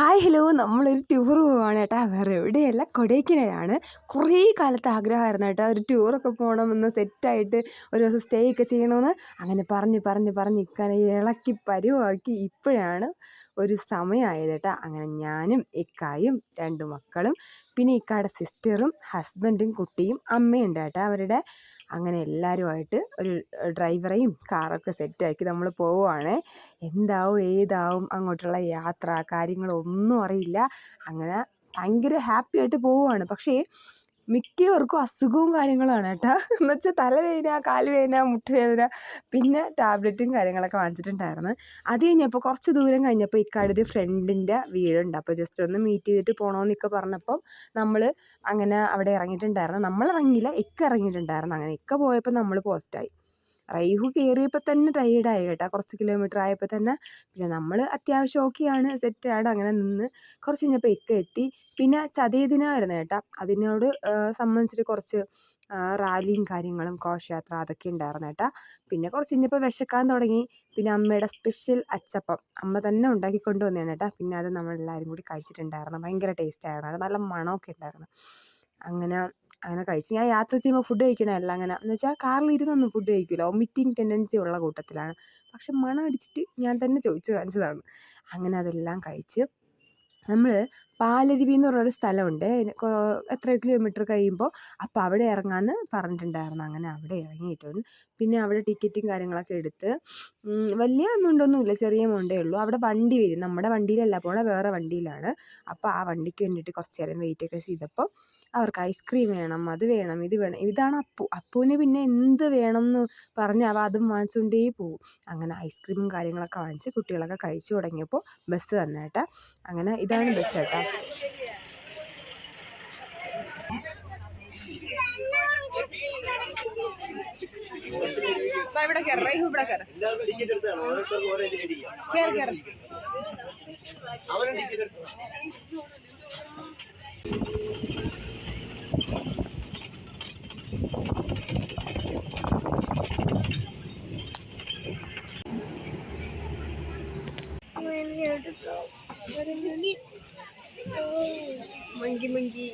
Hi hello. നമ്മളൊരു tour പോവാണ് കേട്ടോ. വേറെ എവിടെയല്ല കൊടൈക്കനാലാണ്. കുറേ കാലത്തെ ആഗ്രഹമായിരുന്നു കേട്ടോ. ഒരു ടൂറൊക്കെ പോകണമെന്ന് സെറ്റായിട്ട് ഒരു ദിവസം സ്റ്റേ ഒക്കെ ചെയ്യണമെന്ന്. അങ്ങനെ പറഞ്ഞ് പറഞ്ഞ് പറഞ്ഞ് ഇക്കാനെ ഇളക്കി പരുവാക്കി ഇപ്പോഴാണ് ഒരു സമയമായത് അങ്ങനെ ഞാനും ഇക്കായും രണ്ട് മക്കളും പിന്നെ ഇക്കായുടെ സിസ്റ്ററും ഹസ്ബൻഡും കുട്ടിയും അമ്മയുണ്ട് കേട്ടോ അവരുടെ അങ്ങനെ എല്ലാവരുമായിട്ട് ഒരു ഡ്രൈവറെയും കാറൊക്കെ സെറ്റാക്കി നമ്മൾ പോവുകയാണേ എന്താവും ഏതാവും അങ്ങോട്ടുള്ള യാത്ര കാര്യങ്ങളൊന്നും അറിയില്ല. അങ്ങനെ ഭയങ്കര ഹാപ്പിയായിട്ട് പോവുകയാണ് പക്ഷേ മിക്കവർക്കും അസുഖവും കാര്യങ്ങളാണ് കേട്ടോ. എന്ന് വെച്ചാൽ തലവേദന കാലുവേദന മുട്ടുവേദന പിന്നെ ടാബ്ലറ്റും കാര്യങ്ങളൊക്കെ വാങ്ങിച്ചിട്ടുണ്ടായിരുന്നു. അത് കഴിഞ്ഞപ്പോൾ കുറച്ച് ദൂരം കഴിഞ്ഞപ്പോൾ ഇക്കാടൊരു ഫ്രണ്ടിന്റെ വീടുണ്ട്. അപ്പോൾ ജസ്റ്റ് ഒന്ന് മീറ്റ് ചെയ്തിട്ട് പോകണമെന്നൊക്കെ പറഞ്ഞപ്പം നമ്മൾ അങ്ങനെ അവിടെ ഇറങ്ങിയിട്ടുണ്ടായിരുന്നു. നമ്മൾ ഇറങ്ങിയില്ല ഇക്ക ഇറങ്ങിയിട്ടുണ്ടായിരുന്നു. അങ്ങനെ ഇക്ക പോയപ്പോൾ നമ്മൾ പോസ്റ്റായി. റൈഹു കയറിയപ്പോൾ തന്നെ ടയേർഡായി കേട്ടോ. കുറച്ച് കിലോമീറ്റർ ആയപ്പോൾ തന്നെ. പിന്നെ നമ്മൾ അത്യാവശ്യം ഓക്കെയാണ് സെറ്റാണ് അങ്ങനെ നിന്ന് കുറച്ച് കഴിഞ്ഞപ്പോൾ ഇക്ക എത്തി. പിന്നെ ചതയദിനമായിരുന്നു കേട്ടോ. അതിനോട് സംബന്ധിച്ചിട്ട് കുറച്ച് റാലിയും കാര്യങ്ങളും ഘോഷയാത്ര അതൊക്കെ ഉണ്ടായിരുന്നു കേട്ടോ. പിന്നെ കുറച്ച് കഴിഞ്ഞപ്പോൾ വിശക്കാൻ തുടങ്ങി. പിന്നെ അമ്മയുടെ സ്പെഷ്യൽ അച്ചപ്പം അമ്മ തന്നെ ഉണ്ടാക്കി കൊണ്ടുവന്നതാണ് കേട്ടോ. പിന്നെ അത് നമ്മളെല്ലാവരും കൂടി കഴിച്ചിട്ടുണ്ടായിരുന്നു. ഭയങ്കര ടേസ്റ്റ് ആയിരുന്നു. നല്ല മണമൊക്കെ ഉണ്ടായിരുന്നു. അങ്ങനെ അങ്ങനെ കഴിച്ച്. ഞാൻ യാത്ര ചെയ്യുമ്പോൾ ഫുഡ് കഴിക്കണതല്ല അങ്ങനെ. എന്ന് വെച്ചാൽ കാറിൽ ഇരുന്നൊന്നും ഫുഡ് കഴിക്കില്ല ഒമിറ്റിങ് ടെൻഡൻസി ഉള്ള കൂട്ടത്തിലാണ്. പക്ഷെ മണം അടിച്ചിട്ട് ഞാൻ തന്നെ ചോദിച്ചു കാണിച്ചതാണ്. അങ്ങനെ അതെല്ലാം കഴിച്ച് നമ്മൾ പാലരുവി എന്ന് പറഞ്ഞൊരു സ്ഥലമുണ്ട്. എത്ര കിലോമീറ്റർ കഴിയുമ്പോൾ അപ്പോൾ അവിടെ ഇറങ്ങാമെന്ന് പറഞ്ഞിട്ടുണ്ടായിരുന്നു. അങ്ങനെ അവിടെ ഇറങ്ങിയിട്ടുണ്ട് പിന്നെ അവിടെ ടിക്കറ്റും കാര്യങ്ങളൊക്കെ എടുത്ത് വലിയ എമൗണ്ടൊന്നുമില്ല. ചെറിയ എമൗണ്ടേ ഉള്ളൂ. അവിടെ വണ്ടി വരും. നമ്മുടെ വണ്ടിയിലല്ല പോണ വേറെ വണ്ടിയിലാണ്. അപ്പോൾ ആ വണ്ടിക്ക് വേണ്ടിയിട്ട് കുറച്ച് നേരം വെയിറ്റ് ഒക്കെ ചെയ്തപ്പോൾ അവർക്ക് ഐസ്ക്രീം വേണം അത് വേണം ഇത് വേണം. ഇതാണ് അപ്പു അപ്പുവിന് പിന്നെ എന്ത് വേണം എന്ന് പറഞ്ഞ് അവ അതും വാങ്ങിച്ചുകൊണ്ടേ പോകും അങ്ങനെ ഐസ്ക്രീമും കാര്യങ്ങളൊക്കെ വാങ്ങിച്ച് കുട്ടികളൊക്കെ കഴിച്ചു തുടങ്ങിയപ്പോൾ ബസ് വന്നേട്ടാ. അങ്ങനെ ഇതാണ് ബസ് കേട്ടോ ഇവിടെ കയറി ഇവിടെ കയറ കയറി കയറി മങ്കി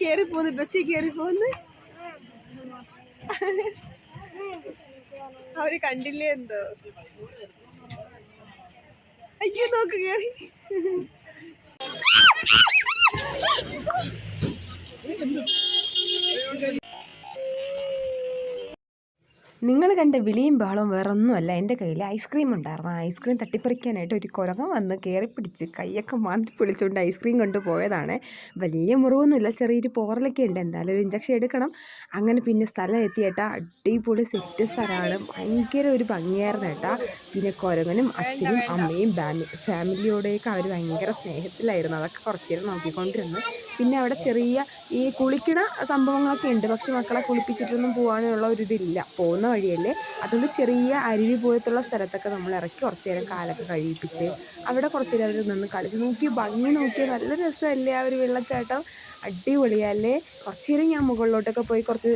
കേറി ബസ്സിൽ കേറി അവർ കണ്ടില്ലേ എന്തോ? അയ്യോ നോക്ക് കേറി. നിങ്ങൾ കണ്ട വിളിയും ബഹളവും വേറൊന്നുമല്ല. എന്റെ കയ്യിൽ ഐസ്ക്രീം ഉണ്ടായിരുന്നു. ഐസ്ക്രീം തട്ടിപ്പറിക്കാനായിട്ട് ഒരു കുരങ്ങ വന്ന് കയറി പിടിച്ച് കൈയൊക്കെ മാന്തി പൊളിച്ചുകൊണ്ട് ഐസ്ക്രീം കൊണ്ടുപോയതാണ് വലിയ മുറിവൊന്നുമില്ല. ചെറിയൊരു പോറലൊക്കെ ഉണ്ട്. എന്തായാലും ഒരു ഇഞ്ചക്ഷൻ എടുക്കണം. അങ്ങനെ പിന്നെ സ്ഥലം എത്തിയേട്ടാ. അടിപൊളി സെറ്റ് സ്ഥലമാണ്. ഭയങ്കര ഒരു ഭംഗിയായിരുന്നു ഏട്ടാ. പിന്നെ കൊരങ്ങനും അച്ഛനും അമ്മയും ഫാമിലിയോടെയൊക്കെ അവർ ഭയങ്കര സ്നേഹത്തിലായിരുന്നു. അതൊക്കെ കുറച്ച് നേരം നോക്കിക്കൊണ്ടിരുന്നു. പിന്നെ അവിടെ ചെറിയ ഈ കുളിക്കണ സംഭവങ്ങളൊക്കെ ഉണ്ട്. പക്ഷെ മക്കളെ കുളിപ്പിച്ചിട്ടൊന്നും പോകാനുള്ള ഒരു ഇതില്ല. പോകുന്ന വഴിയല്ലേ. അതുകൊണ്ട് ചെറിയ അരുവി പോലത്തുള്ള സ്ഥലത്തൊക്കെ നമ്മൾ ഇറക്കി കുറച്ച് നേരം കാലൊക്കെ കഴിപ്പിച്ച് അവിടെ കുറച്ച് നേരം അവർ നിന്ന് കളിച്ച്. നോക്കി ഭംഗി നോക്കിയാൽ നല്ല രസമല്ലേ ആ ഒരു വെള്ളച്ചാട്ടം. അടിപൊളിയല്ലേ? കുറച്ച് നേരം ഞാൻ മുകളിലോട്ടൊക്കെ പോയി കുറച്ച്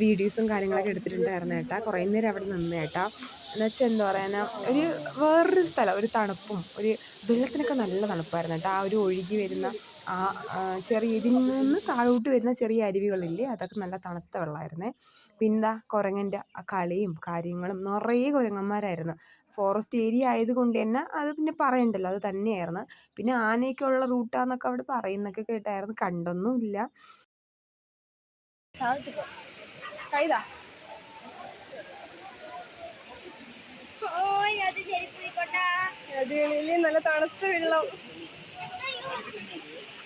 വീഡിയോസും കാര്യങ്ങളൊക്കെ എടുത്തിട്ടുണ്ടായിരുന്നു ഏട്ടാ. കുറേ നേരം അവിടെ നിന്ന് ഏട്ടാ. എന്ന് വെച്ചാൽ എന്താ പറയുക ഒരു വേറൊരു സ്ഥലം ഒരു തണുപ്പും ഒരു വെള്ളത്തിനൊക്കെ നല്ല തണുപ്പായിരുന്നു കേട്ടോ ആ ഒരു ഒഴുകി വരുന്ന ആ ചെറിയ ഇതിൽ നിന്ന് താഴോട്ട് വരുന്ന ചെറിയ അരുവികളില്ലേ അതൊക്കെ നല്ല തണുത്ത വെള്ളമായിരുന്നേ പിന്നെ കുരങ്ങന്റെ ആ കളിയും കാര്യങ്ങളും നിറയെ കുരങ്ങന്മാരായിരുന്നു. ഫോറസ്റ്റ് ഏരിയ ആയതുകൊണ്ട് തന്നെ അത് പിന്നെ പറയണ്ടല്ലോ അത് തന്നെയായിരുന്നു. പിന്നെ ആനയൊക്കെ ഉള്ള റൂട്ടാന്നൊക്കെ അവിടെ പറയുന്നൊക്കെ കേട്ടായിരുന്നു കണ്ടൊന്നുമില്ല കൈതാ. അതിൽ നല്ല തണുത്ത വെള്ളം.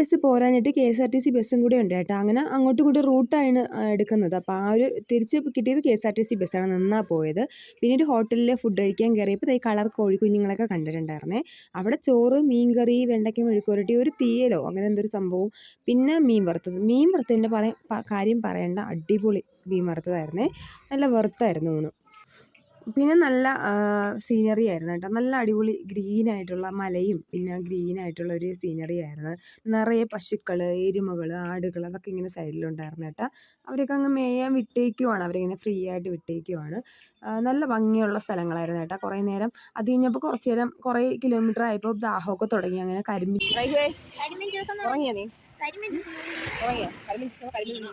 ബസ് പോരാഞ്ഞിട്ട് K S R T C ബസ്സും കൂടെ ഉണ്ട് കേട്ടോ. അങ്ങനെ അങ്ങോട്ടും ഇങ്ങോട്ടും റൂട്ടാണ് എടുക്കുന്നത്. അപ്പോൾ ആ ഒരു തിരിച്ച് കിട്ടിയത് K S R T C ബസ്സാണ് നിന്നാ പോയത്. പിന്നീട് ഹോട്ടലിൽ ഫുഡ് കഴിക്കാൻ കയറിയപ്പോൾ ഈ കളർ കോഴി കുഞ്ഞുങ്ങളൊക്കെ കണ്ടിട്ടുണ്ടായിരുന്നേ. അവിടെ ചോറ് മീൻകറി വെണ്ടയ്ക്ക മെഴുക്കുരട്ടി ഒരു തീയലോ അങ്ങനെ എന്തൊരു സംഭവം. പിന്നെ മീൻ വറുത്തത്. മീൻ വറുത്തതിന്റെ പറയാൻ കാര്യം പറയേണ്ട. അടിപൊളി മീൻ വറുത്തതായിരുന്നേ. നല്ല വറുത്തായിരുന്നു ഊണ്. പിന്നെ നല്ല സീനറി ആയിരുന്നു കേട്ടോ. നല്ല അടിപൊളി ഗ്രീൻ ആയിട്ടുള്ള മലയും പിന്നെ ഗ്രീൻ ആയിട്ടുള്ള ഒരു സീനറി ആയിരുന്നു. നിറയെ പശുക്കൾ എരുമകൾ ആടുകൾ അതൊക്കെ ഇങ്ങനെ സൈഡിലുണ്ടായിരുന്നു കേട്ടോ. അവരൊക്കെ അങ്ങ് മേയാൻ വിട്ടേക്കുവാണ്. അവരിങ്ങനെ ഫ്രീ ആയിട്ട് വിട്ടേക്കുവാണ്. നല്ല ഭംഗിയുള്ള സ്ഥലങ്ങളായിരുന്നു കേട്ടോ കുറേ നേരം. അത് കഴിഞ്ഞപ്പോൾ കുറച്ച് നേരം കുറേ കിലോമീറ്റർ ആയപ്പോൾ ദാഹമൊക്കെ തുടങ്ങി. അങ്ങനെ കരിമി ഉറങ്ങിയോ നീ? ഉറങ്ങിയോ? കരിമീൻ കരിമീൻ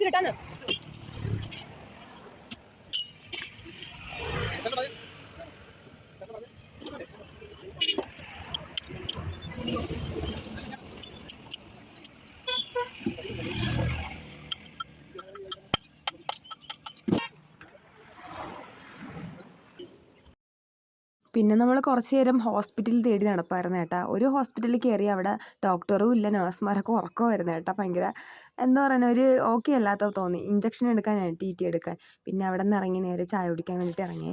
ഐസിലിട്ടാന്ന് പിന്നെ നമ്മൾ കുറച്ച് നേരം ഹോസ്പിറ്റലിൽ തേടി നടപ്പായിരുന്നു കേട്ടോ. ഒരു ഹോസ്പിറ്റലിൽ കയറി അവിടെ ഡോക്ടറും ഇല്ല നഴ്സുമാരൊക്കെ ഉറക്കമായിരുന്നു കേട്ടോ ഭയങ്കര. എന്താ പറയുക ഒരു ഓക്കെ അല്ലാത്ത തോന്നി. ഇഞ്ചക്ഷൻ എടുക്കാനാണ് ടി ടി എടുക്കാൻ. പിന്നെ അവിടെ നിന്ന് ഇറങ്ങി നേരെ ചായ കുടിക്കാൻ വേണ്ടിയിട്ട് ഇറങ്ങി.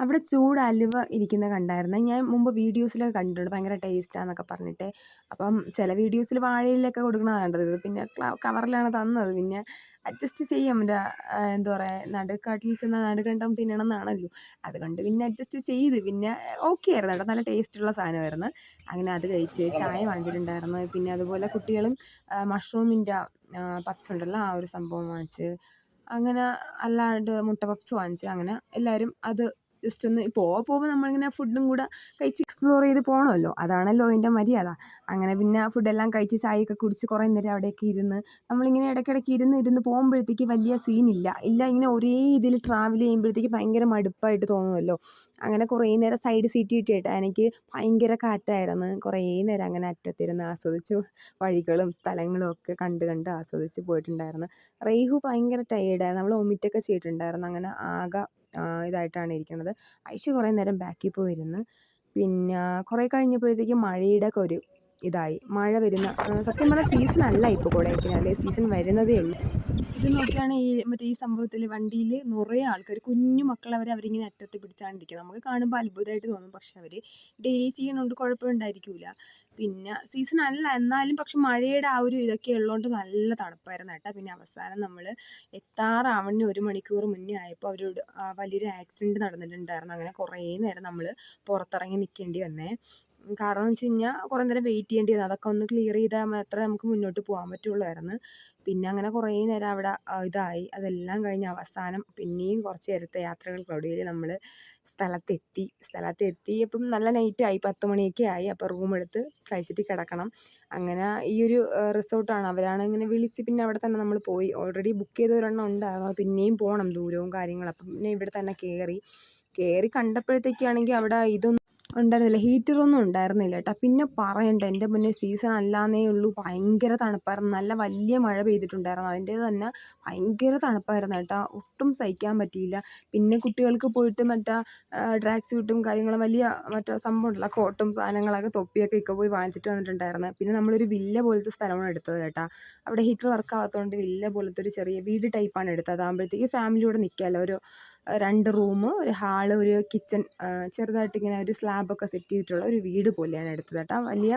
അവിടെ ചൂട് അലുവ ഇരിക്കുന്നത് കണ്ടായിരുന്നു. ഞാൻ മുമ്പ് വീഡിയോസിലൊക്കെ കണ്ടിട്ടുണ്ട്. ഭയങ്കര ടേസ്റ്റാന്നൊക്കെ പറഞ്ഞിട്ട്. അപ്പം ചില വീഡിയോസിൽ വാഴയിലൊക്കെ കൊടുക്കണതാണ് കണ്ടത്. ഇത് പിന്നെ കവറിലാണ് തന്നത്. പിന്നെ അഡ്ജസ്റ്റ് ചെയ്യാം. എന്റെ എന്താ പറയുക നടുക്കാട്ടിൽ ചെന്ന നടുക്കണ്ടം തിന്നണം എന്നാണല്ലോ അതുകൊണ്ട് പിന്നെ അഡ്ജസ്റ്റ് ചെയ്ത്. പിന്നെ ഓക്കെ ആയിരുന്നു കേട്ടോ. നല്ല ടേസ്റ്റുള്ള സാധനമായിരുന്നു. അങ്ങനെ അത് കഴിച്ച് ചായ വാങ്ങിച്ചിട്ടുണ്ടായിരുന്നു. പിന്നെ അതുപോലെ കുട്ടികളും മഷ്റൂമിന്റെ പപ്സ് ഉണ്ടല്ലോ ആ ഒരു സംഭവം വാങ്ങിച്ച് അങ്ങനെ അല്ലാണ്ട് മുട്ട പപ്സ് വാങ്ങിച്ച് അങ്ങനെ എല്ലാവരും അത് ജസ്റ്റ് ഒന്ന് പോവാ പോകുമ്പോൾ നമ്മളിങ്ങനെ ഫുഡും കൂടെ കഴിച്ച് എക്സ്പ്ലോർ ചെയ്ത് പോകണമല്ലോ അതാണല്ലോ അതിന്റെ മര്യാദ. അങ്ങനെ പിന്നെ ഫുഡെല്ലാം കഴിച്ച് ചായയൊക്കെ കുടിച്ച് കുറേ നേരം അവിടെയൊക്കെ ഇരുന്ന് നമ്മളിങ്ങനെ ഇടയ്ക്കിടയ്ക്ക് ഇരുന്ന് ഇരുന്ന് പോകുമ്പോഴത്തേക്ക് വലിയ സീനില്ല ഇല്ല. ഇങ്ങനെ ഒരേ ഇതിൽ ട്രാവൽ ചെയ്യുമ്പോഴത്തേക്ക് ഭയങ്കര മടുപ്പായിട്ട് തോന്നുമല്ലോ അങ്ങനെ കുറേ നേരം സൈഡ് സീറ്റ് കിട്ടിയിട്ട് എനിക്ക് ഭയങ്കര കാറ്റായിരുന്നു. കുറേ നേരം അങ്ങനെ അറ്റത്തിരുന്ന് ആസ്വദിച്ച് വഴികളും സ്ഥലങ്ങളും ഒക്കെ കണ്ട് കണ്ട് ആസ്വദിച്ച് പോയിട്ടുണ്ടായിരുന്നു. റേഹു ഭയങ്കര ടയേർഡായിരുന്നു നമ്മൾ ഒമിറ്റൊക്കെ ചെയ്തിട്ടുണ്ടായിരുന്നു. അങ്ങനെ ആകെ ഇതായിട്ടാണ് ഇരിക്കുന്നത് ഐഷു കുറേ നേരം ബാക്കിൽ പോയിരുന്നു പിന്നെ കുറേ കഴിഞ്ഞപ്പോഴത്തേക്കും മഴയുടെ ഒക്കെ ഒരു ഇതായി. മഴ വരുന്ന സത്യം പറഞ്ഞാൽ സീസൺ അല്ല ഇപ്പോൾ കൊടൈക്കനാൽ സീസൺ വരുന്നതേ ഉള്ളൂ. ഇത് നോക്കിയാണ് ഈ മറ്റേ ഈ സംഭവത്തിൽ വണ്ടിയിൽ നിറയെ ആൾക്കാർ കുഞ്ഞു മക്കളവരെ അവരിങ്ങനെ അറ്റത്ത് പിടിച്ചാണ് ഇരിക്കുന്നത് നമുക്ക് കാണുമ്പോൾ അത്ഭുതമായിട്ട് തോന്നും. പക്ഷെ അവർ ഡെയിലി ചെയ്യണോണ്ട് കുഴപ്പമുണ്ടായിരിക്കില്ല പിന്നെ സീസൺ അല്ല. എന്നാലും പക്ഷെ മഴയുടെ ആ ഒരു ഇതൊക്കെ ഉള്ളതുകൊണ്ട് നല്ല തണുപ്പായിരുന്നു കേട്ടോ. പിന്നെ അവസാനം നമ്മൾ എത്താറാവണിന് ഒരു മണിക്കൂർ മുന്നേ ആയപ്പോൾ അവരോട് വലിയൊരു ആക്സിഡന്റ് നടന്നിട്ടുണ്ടായിരുന്നു. അങ്ങനെ കുറേ നേരം നമ്മൾ പുറത്തിറങ്ങി നിൽക്കേണ്ടി വന്നേ. കാരണം എന്ന് വെച്ച് കഴിഞ്ഞാൽ കുറേ നേരം വെയിറ്റ് ചെയ്യേണ്ടി വന്നു അതൊക്കെ ഒന്ന് ക്ലിയർ ചെയ്താൽ മാത്രമേ നമുക്ക് മുന്നോട്ട് പോകാൻ പറ്റുള്ളായിരുന്നു. പിന്നെ അങ്ങനെ കുറേ നേരം അവിടെ ഇതായി. അതെല്ലാം കഴിഞ്ഞ് അവസാനം പിന്നെയും കുറച്ച് നേരത്തെ യാത്രകൾ ക്ലൗഡിയിൽ നമ്മൾ സ്ഥലത്തെത്തി. സ്ഥലത്തെത്തിയപ്പം നല്ല നൈറ്റ് ആയി. പത്ത് മണിയൊക്കെ ആയി. അപ്പോൾ റൂം എടുത്ത് കഴിച്ചിട്ട് കിടക്കണം. അങ്ങനെ ഈ ഒരു റിസോർട്ടാണ് അവരാണ് ഇങ്ങനെ വിളിച്ച് പിന്നെ അവിടെ തന്നെ നമ്മൾ പോയി. ഓൾറെഡി ബുക്ക് ചെയ്ത ഒരെണ്ണം ഉണ്ടായിരുന്നു പിന്നെയും പോകണം ദൂരവും കാര്യങ്ങളും. അപ്പം പിന്നെ ഇവിടെ തന്നെ കയറി കയറി കണ്ടപ്പോഴത്തേക്കാണെങ്കിൽ അവിടെ ഇതൊന്നും ഉണ്ടായിരുന്നില്ല. ഹീറ്ററൊന്നും ഉണ്ടായിരുന്നില്ല കേട്ടോ പിന്നെ പറയണ്ട എന്റെ മുന്നേ സീസൺ അല്ലാന്നേ ഉള്ളൂ. ഭയങ്കര തണുപ്പായിരുന്നു. നല്ല വലിയ മഴ പെയ്തിട്ടുണ്ടായിരുന്നു. അതിന്റെ തന്നെ ഭയങ്കര തണുപ്പായിരുന്നു കേട്ടോ ഒട്ടും സഹിക്കാൻ പറ്റിയില്ല. പിന്നെ കുട്ടികൾക്ക് പോയിട്ട് മറ്റേ ട്രാക്ക് സ്യൂട്ടും കാര്യങ്ങളും വലിയ മറ്റേ സംഭവം ഉണ്ടല്ലോ കോട്ടും സാധനങ്ങളൊക്കെ തൊപ്പിയൊക്കെ ഒക്കെ പോയി വാങ്ങിച്ചിട്ട് വന്നിട്ടുണ്ടായിരുന്നു. പിന്നെ നമ്മളൊരു വില്ല പോലത്തെ സ്ഥലമാണ് എടുത്തത് കേട്ടോ അവിടെ ഹീറ്റർ വർക്ക് ആവാത്തതുകൊണ്ട് വില്ല പോലത്തെ ഒരു ചെറിയ വീട് ടൈപ്പാണ് എടുത്തത്. അതാകുമ്പോഴത്തേക്ക് ഫാമിലിയോടെ നിൽക്കാമല്ലോ ഒരു രണ്ട് റൂം ഒരു ഹാൾ ഒരു കിച്ചൺ ചെറുതായിട്ട് ഇങ്ങനെ ഒരു സ്ലാബൊക്കെ സെറ്റ് ചെയ്തിട്ടുള്ള ഒരു വീട് പോലെയാണ് എടുത്തത് കേട്ടോ. വലിയ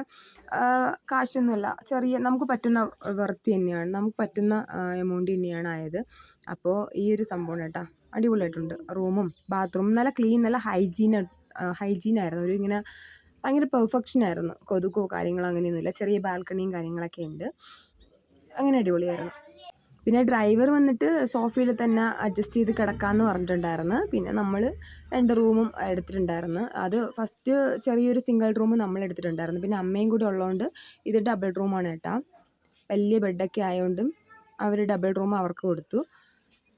കാശൊന്നുമല്ല. ചെറിയ നമുക്ക് പറ്റുന്ന വർത്ത് തന്നെയാണ്. നമുക്ക് പറ്റുന്ന എമൗണ്ട് തന്നെയാണ് ആയത്. അപ്പോൾ ഈ ഒരു സംഭവമാണ് കേട്ടോ. അടിപൊളിയായിട്ടുണ്ട്. റൂമും ബാത്റൂമും നല്ല ക്ലീൻ നല്ല ഹൈജീൻ ഹൈജീനായിരുന്നു ഒരു ഇങ്ങനെ ഭയങ്കര പെർഫെക്ഷൻ ആയിരുന്നു. കൊതുക്കോ കാര്യങ്ങളോ അങ്ങനെയൊന്നുമില്ല. ചെറിയ ബാൽക്കണിയും കാര്യങ്ങളൊക്കെ ഉണ്ട്. അങ്ങനെ അടിപൊളിയായിരുന്നു. പിന്നെ ഡ്രൈവർ വന്നിട്ട് സോഫയിൽ തന്നെ അഡ്ജസ്റ്റ് ചെയ്ത് കിടക്കാമെന്ന് പറഞ്ഞിട്ടുണ്ടായിരുന്നു. പിന്നെ നമ്മൾ രണ്ട് റൂമും എടുത്തിട്ടുണ്ടായിരുന്നു. അത് ഫസ്റ്റ് ചെറിയൊരു സിംഗിൾ റൂം നമ്മൾ എടുത്തിട്ടുണ്ടായിരുന്നു. പിന്നെ അമ്മയും കൂടി ഉള്ളതുകൊണ്ട് ഇത് ഡബിൾ റൂമാണ് കേട്ടോ. വലിയ ബെഡൊക്കെ ആയതുകൊണ്ടും അവർ ഡബിൾ റൂം അവർക്ക് കൊടുത്തു.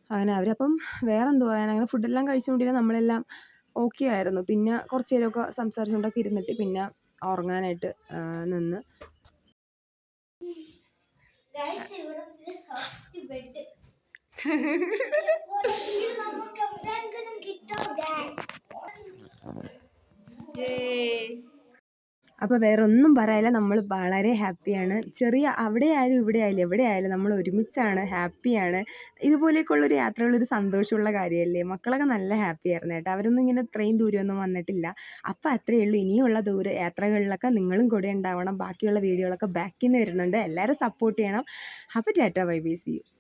അങ്ങനെ അവരപ്പം വേറെ എന്ത് പറയാൻ അങ്ങനെ ഫുഡെല്ലാം കഴിച്ചുകൊണ്ടിരുന്ന നമ്മളെല്ലാം ഓക്കെ ആയിരുന്നു. പിന്നെ കുറച്ച് നേരമൊക്കെ സംസാരിച്ചുകൊണ്ടൊക്കെ ഇരുന്നിട്ട് പിന്നെ ഉറങ്ങാനായിട്ട് നിന്ന്. ഗൈസ് ഇവിടെ ഒരു സോഫ്റ്റ് ബെഡ് നമുക്ക് എവിടെയെങ്കിലും കിട്ടോ ഗൈസ് അപ്പോൾ വേറെ ഒന്നും പറയാനില്ല. നമ്മൾ വളരെ ഹാപ്പിയാണ് ചെറിയ അവിടെ ആയാലും ഇവിടെ ആയാലും എവിടെ ആയാലും നമ്മൾ ഒരുമിച്ചാണ് ഹാപ്പിയാണ് ഇതുപോലെയൊക്കെയുള്ളൊരു യാത്രകളൊരു സന്തോഷമുള്ള കാര്യമല്ലേ? മക്കളൊക്കെ നല്ല ഹാപ്പി ആയിരുന്നു കേട്ടോ. അവരൊന്നും ഇങ്ങനെ ഇത്രയും ദൂരമൊന്നും വന്നിട്ടില്ല. അപ്പോൾ അത്രയേ ഉള്ളൂ. ഇനിയുള്ള ദൂര യാത്രകളിലൊക്കെ നിങ്ങളും കൂടെ ഉണ്ടാവണം. ബാക്കിയുള്ള വീഡിയോകളൊക്കെ ബാക്കിൽ നിന്ന് വരുന്നുണ്ട്. എല്ലാവരും സപ്പോർട്ട് ചെയ്യണം. അപ്പോൾ ടാറ്റ ബൈ ബൈ സി യു